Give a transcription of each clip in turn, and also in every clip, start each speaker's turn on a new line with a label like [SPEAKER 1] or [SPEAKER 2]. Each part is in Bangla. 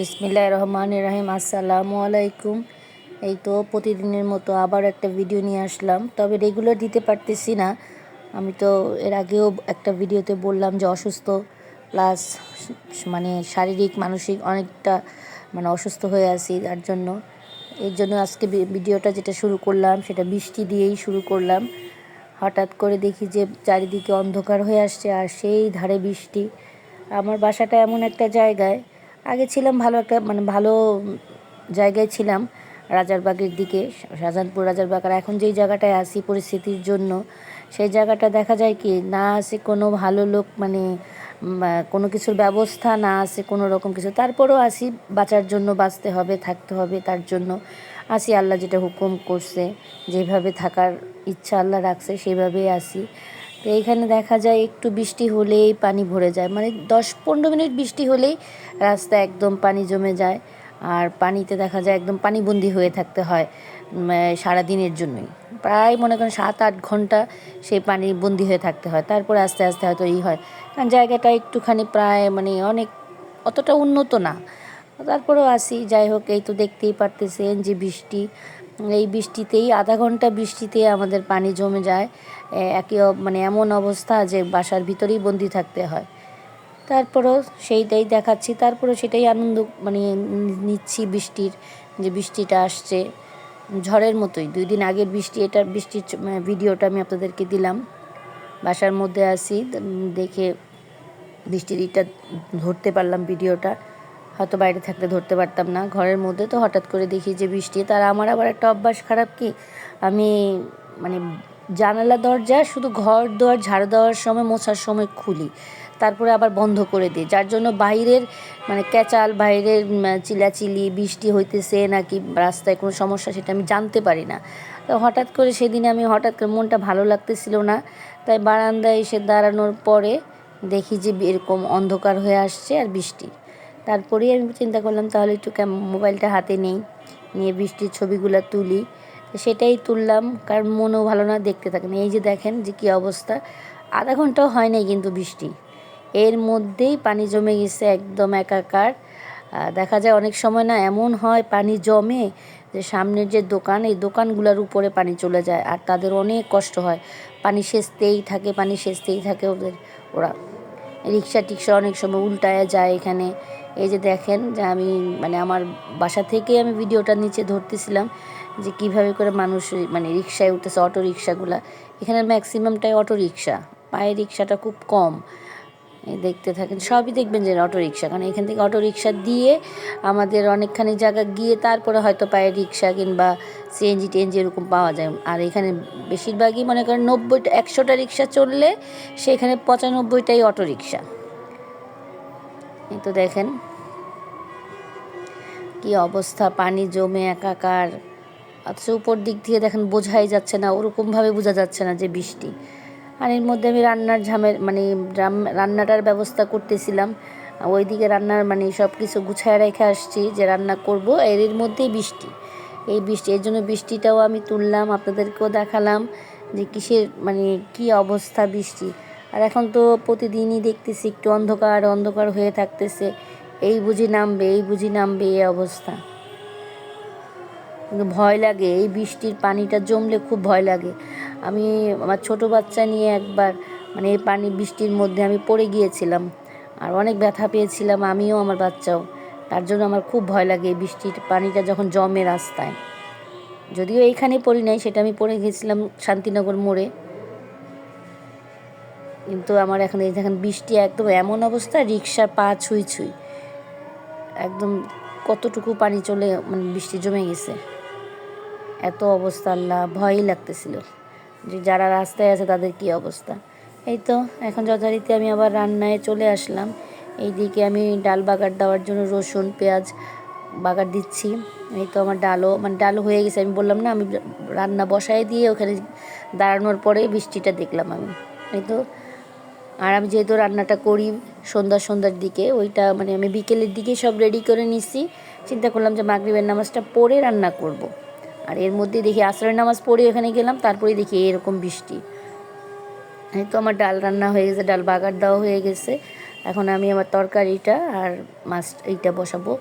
[SPEAKER 1] বিসমিল্লাহ রহমান রাহিম। আসসালামু আলাইকুম এই তো প্রতিদিনের মতো আবার একটা ভিডিও নিয়ে আসলাম। তবে রেগুলার দিতে পারতেছি না। আমি তো এর আগেও একটা ভিডিওতে বললাম যে অসুস্থ প্লাস মানে শারীরিক, মানসিক অনেকটা মানে অসুস্থ হয়ে আছি তার জন্য। এর জন্য আজকে ভিডিওটা যেটা শুরু করলাম, সেটা বৃষ্টি দিয়েই শুরু করলাম। হঠাৎ করে দেখি যে চারিদিকে অন্ধকার হয়ে আসছে, আর সেই ধারে বৃষ্টি। আমার বাসাটা এমন একটা জায়গায় আগে ছিলাম ভালো একটা মানে ভালো জায়গায় ছিলাম, রাজারবাগের দিকে, শাহজাহানপুর, রাজারবাগ। আর এখন যেই জায়গাটায় আসি পরিস্থিতির জন্য, সেই জায়গাটা দেখা যায় কি, না আসে কোনো ভালো লোক মানে কোনো কিছুর ব্যবস্থা, না আসে কোনো রকম কিছু। তারপরেও আসি, বাঁচার জন্য বাঁচতে হবে, থাকতে হবে তার জন্য। আসি, আল্লাহ যেটা হুকুম করছে, যেভাবে থাকার ইচ্ছা আল্লাহ রাখছে, সেভাবেই আসি। তো এইখানে দেখা যায় একটু বৃষ্টি হলেই পানি ভরে যায়। মানে দশ পনেরো মিনিট বৃষ্টি হলেই রাস্তা একদম পানি জমে যায় আর পানিতে দেখা যায় একদম পানিবন্দি হয়ে থাকতে হয় উম, আহ, সারাদিনের জন্যই। প্রায় মনে করেন সাত আট ঘণ্টা সেই পানি বন্দি হয়ে থাকতে হয়। তারপরে আস্তে আস্তে হয়তো ই হয়। কারণ জায়গাটা একটুখানি প্রায় মানে অনেক অতটা উন্নত না। তারপরেও আসি যাই হোক এই তো দেখতেই পারতেছেন যে বৃষ্টি। এই বৃষ্টিতেই, আধা ঘণ্টা বৃষ্টিতে আমাদের পানি জমে যায়। একই মানে এমন অবস্থা যে বাসার ভিতরেই বন্দি থাকতে হয়। তারপরও সেইটাই দেখাচ্ছি। তারপরেও সেটাই আনন্দ মানে নিচ্ছি বৃষ্টির, যে বৃষ্টিটা আসছে। ঝড়ের মতোই। দুই দিন আগের বৃষ্টি, এটা বৃষ্টির মানে ভিডিওটা আমি আপনাদেরকে দিলাম। বাসার মধ্যে আসি দেখে বৃষ্টির ইটা ধরতে পারলাম ভিডিওটা। হয়তো বাইরে থাকলে ধরতে পারতাম না। ঘরের মধ্যে তো হঠাৎ করে দেখি যে বৃষ্টি তার আমার আবার একটা অভ্যাস খারাপ কি? আমি মানে জানালা দরজা, শুধু ঘর দোয়ার ঝাড়ু দেওয়ার সময়, মোছার সময় খুলি। তারপরে আবার বন্ধ করে দিই। যার জন্য বাইরের মানে ক্যাচাল, বাইরের চিলাচিলি, বৃষ্টি হইতেছে নাকি রাস্তায় কোনো সমস্যা, সেটা আমি জানতে পারি না। তো হঠাৎ করে সেদিন আমি হঠাৎ করে মনটা ভালো লাগতেছিল না। তাই বারান্দায় এসে দাঁড়ানোর পরে দেখি যে এরকম অন্ধকার হয়ে আসছে আর বৃষ্টি। তারপরেই আমি চিন্তা করলাম, তাহলে একটু মোবাইলটা হাতে নেই, নিয়ে বৃষ্টির ছবিগুলো তুলি। সেটাই তুললাম, কারণ মনও ভালো না, দেখতে থাকেন এই যে দেখেন যে কী অবস্থা, আধা ঘন্টাও হয় নাই কিন্তু বৃষ্টি। এর মধ্যেই পানি জমে গেছে একদম একাকার। দেখা যায় অনেক সময় না এমন হয় পানি জমে যে সামনের যে দোকান, এই দোকানগুলোর উপরে পানি চলে যায়, আর তাদের অনেক কষ্ট হয়। পানি সেচতেই থাকে, পানি সেচতেই থাকে ওদের, ওরা। রিক্সা টিক্সা অনেক সময় উল্টায় যায় এখানে। এই যে দেখেন যে আমি মানে আমার বাসা থেকে আমি ভিডিওটা নিচে ধরতেছিলাম যে কীভাবে করে মানুষ মানে রিক্সায় উঠতেছে অটো রিক্সাগুলা এখানে ম্যাক্সিমামটাই অটো রিক্সা পায়ে রিক্সাটা খুব কম। দেখতে থাকেন। সবই দেখবেন যে অটো রিক্সা কারণ এখান থেকে অটো রিক্সা দিয়ে আমাদের অনেকখানি জায়গা গিয়ে তারপরে হয়তো পায়ে রিক্সা কিংবা সিএনজি টিএনজি এরকম পাওয়া যায়। আর এখানে বেশিরভাগই মনে করেন নব্বইটা, একশোটা রিক্সা চললে সেখানে পঁচানব্বইটাই অটো রিক্সা এই তো দেখেন। কি অবস্থা, পানি জমে, একাকার। অথচ উপর দিক দিয়ে দেখেন বোঝাই যাচ্ছে না, ওরকমভাবে বোঝা যাচ্ছে না যে বৃষ্টি। আর এর মধ্যে আমি রান্নার ঝামের মানে রান্নাটার ব্যবস্থা করতেছিলাম। ওইদিকে রান্নার মানে সব কিছু গুছায় রেখে আসছি যে রান্না করব। এর এর মধ্যেই বৃষ্টি। এই বৃষ্টি, এর জন্য বৃষ্টিটাও আমি তুললাম, আপনাদেরকেও দেখালাম যে কিসের মানে কি অবস্থা বৃষ্টি। আর এখন তো প্রতিদিনই দেখতেছি একটু অন্ধকার অন্ধকার হয়ে থাকতেছে। এই বুঝি নামবে, এই বুঝি নামবে, এই অবস্থা। কিন্তু ভয় লাগে, এই বৃষ্টির পানিটা জমলে খুব ভয় লাগে। আমি আমার ছোট বাচ্চা নিয়ে একবার মানে এই পানি বৃষ্টির মধ্যে আমি পড়ে গিয়েছিলাম। আর অনেক ব্যথা পেয়েছিলাম, আমিও আমার বাচ্চাও। তার জন্য আমার খুব ভয় লাগে এই বৃষ্টির পানিটা যখন জমে রাস্তায়। যদিও এইখানে পড়ি নাই, সেটা আমি পড়ে গেছিলাম শান্তিনগর মোড়ে। কিন্তু আমার এখন এই দেখেন বৃষ্টি একদম এমন অবস্থা, রিক্সার পা ছুঁই ছুঁই। একদম কতটুকু পানি চলে মানে বৃষ্টি জমে গেছে। এত অবস্থা, আল্লাহ, ভয়ই লাগতেছিল। যে যারা রাস্তায় আছে তাদের কি অবস্থা? এই তো, এখন যথারীতি আমি আবার রান্নায় চলে আসলাম। এইদিকে আমি ডাল বাগার দেওয়ার জন্য রসুন, পেঁয়াজ বাগার দিচ্ছি। এই তো আমার ডালও মানে ডালও হয়ে গেছে, আমি বললাম না, আমি রান্না বসায় দিয়ে ওখানে দাঁড়ানোর পরে বৃষ্টিটা দেখলাম আমি। এই তো, আর আমি যেহেতু রান্নাটা করি সন্ধ্যা সন্ধ্যার দিকে, ওইটা মানে আমি বিকেলের দিকে সব রেডি করে নিছি। চিন্তা করলাম যে মাগরিবের নামাজটা পড়ে রান্না করব। আর এর মধ্যে দেখি আসরের নামাজ পড়ে ওখানে গেলাম তারপরে দেখি এরকম বৃষ্টি। এই তো আমার ডাল রান্না হয়ে গেছে, ডাল বাগার দেওয়া হয়ে গেছে। এখন আমি আমার তরকারিটা আর মাছ এইটা বসাবো।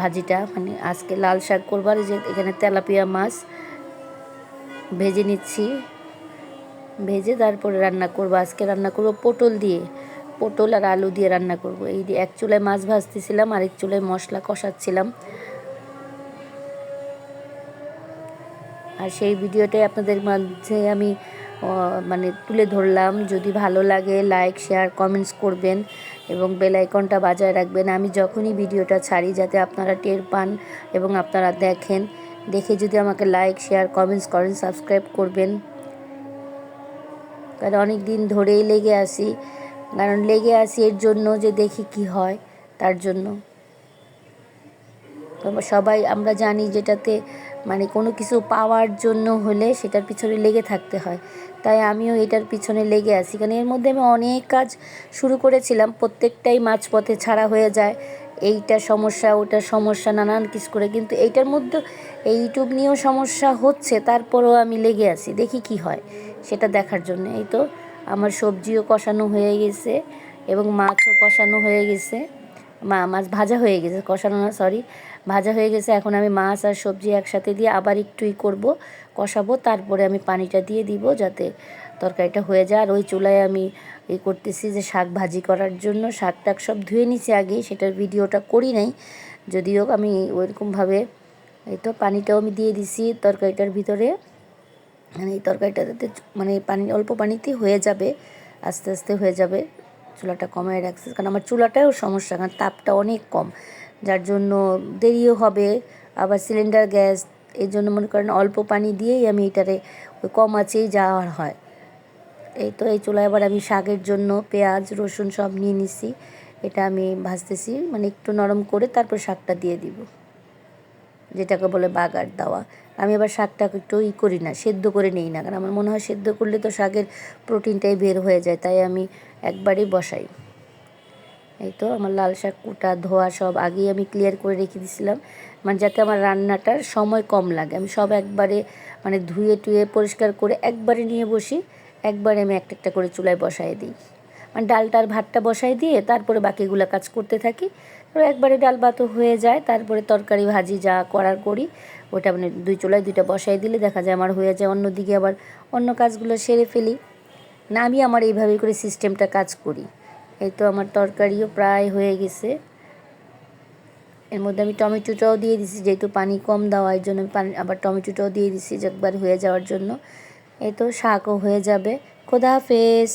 [SPEAKER 1] ভাজিটা মানে আজকে লাল শাক করবার যে এখানে তেলাপিয়া মাছ ভেজে নিচ্ছি। ভেজে তারপরে রান্না করব, আজকে রান্না করব পটল দিয়ে। পটল আর আলু দিয়ে রান্না করব। এই দিয়ে এক চুলায় মাছ ভাজতেছিলাম, আরেক চুলায় মশলা কষাচ্ছিলাম। আর সেই ভিডিওটাই আপনাদের মাঝে আমি মানে তুলে ধরলাম। যদি ভালো লাগে লাইক শেয়ার কমেন্টস করবেন এবং বেল আইকনটা বাজায় রাখবেন। আমি যখনই ভিডিওটা ছাড়ি যাতে আপনারা টের পান এবং আপনারা দেখেন। দেখে যদি আমাকে লাইক শেয়ার কমেন্টস করেন সাবস্ক্রাইব করবেন। কারণ অনেক দিন ধরেই লেগে আসি কারণ লেগে আসি এর জন্য যে দেখি কি হয়, তার জন্য। সবাই, আমরা জানি যেটাতে মানে কোনো কিছু পাওয়ার জন্য হলে সেটার পিছনে লেগে থাকতে হয়। তাই আমিও এটার পিছনে লেগে আছি। কারণ এর মধ্যে আমি অনেক কাজ শুরু করেছিলাম। প্রত্যেকটাই মাঝপথে ছাড়া হয়ে যায়। এইটা সমস্যা, ওটা সমস্যা, নানান কিছু করে। কিন্তু এইটার মধ্যে এই ইউটিউব নিয়েও সমস্যা হচ্ছে, তারপরেও আমি লেগে আছি। দেখি কি হয় সেটা দেখার জন্য। এই তো আমার সবজিও কষানো হয়ে গেছে এবং মাছও কষানো হয়ে গেছে। মা, মাছ ভাজা হয়ে গেছে। কষানো না সরি ভাজা হয়ে গেছে। এখন আমি মাছ আর সবজি একসাথে দিয়ে আবার একটুই করব, কষাবো। তারপরে আমি পানিটা দিয়ে দিব যাতে তরকারিটা হয়ে যায়। আর ওই চুলায় আমি এই করতেছি যে শাক ভাজি করার জন্য। শাক টাক সব ধুয়ে নিছি আগে সেটার ভিডিওটা করি নাই। যদিও আমি ওইরকমভাবে এই তো পানিটাও আমি দিয়ে দিছি তরকারিটার ভিতরে। মানে এই তরকারিটাতে মানে পানি, অল্প পানিতেই হয়ে যাবে, আস্তে আস্তে হয়ে যাবে। চুলাটা কমায় রাখছে। কারণ আমার চুলাটাও সমস্যা, কারণ তাপটা অনেক কম। যার জন্য দেরিও হবে। আবার সিলিন্ডার গ্যাস এর জন্য মনে করেন অল্প পানি দিয়েই আমি এটারে ওই কম আছেই যাওয়ার হয়। এই তো এই চুলায় আবার আমি শাকের জন্য পেঁয়াজ, রসুন সব নিয়ে নিছি। এটা আমি ভাজতেছি মানে একটু নরম করে তারপর শাকটা দিয়ে দিব। যেটাকে বলে বাগার দেওয়া। আমি আবার শাকটাকে একটু ই করি না, সেদ্ধ করে নেই না, কারণ আমার মনে হয় সেদ্ধ করলে তো শাকের প্রোটিনটাই বের হয়ে যায়, তাই আমি একবারই বসাই। এই তো আমার লাল শাক, কুটা, ধোয়া সব আগেই আমি ক্লিয়ার করে রেখে দিয়েছিলাম মানে যাতে আমার রান্নাটার সময় কম লাগে। আমি সব একবারে মানে ধুয়ে টুয়ে পরিষ্কার করে একবারে নিয়ে বসি। একবারে আমি একটা একটা করে চুলায় বসাই দিই। মানে ডালটার ভাতটা বসাই দিয়ে তারপরে বাকিগুলো কাজ করতে থাকি। একবারে ডাল ভাতও হয়ে যায়, তারপরে তরকারি, ভাজি যা করার করি। ওটা মানে দুই চুলায় দুইটা বসাই দিলে দেখা যায় আমার হয়ে যায়। অন্যদিকে আবার অন্য কাজগুলো সেরে ফেলি। না, আমি আমার এইভাবেই করে সিস্টেমটা কাজ করি। এই তো আমার তরকারিও প্রায় হয়ে গেছে। এর মধ্যে আমি টমেটোটাও দিয়ে দিছি, যেহেতু পানি কম দেওয়া এই জন্য আমি পানি আবার টমেটোটাও দিয়ে দিছি একবার হয়ে যাওয়ার জন্য। এই তো শাকও হয়ে যাবে। খোদা হাফেজ।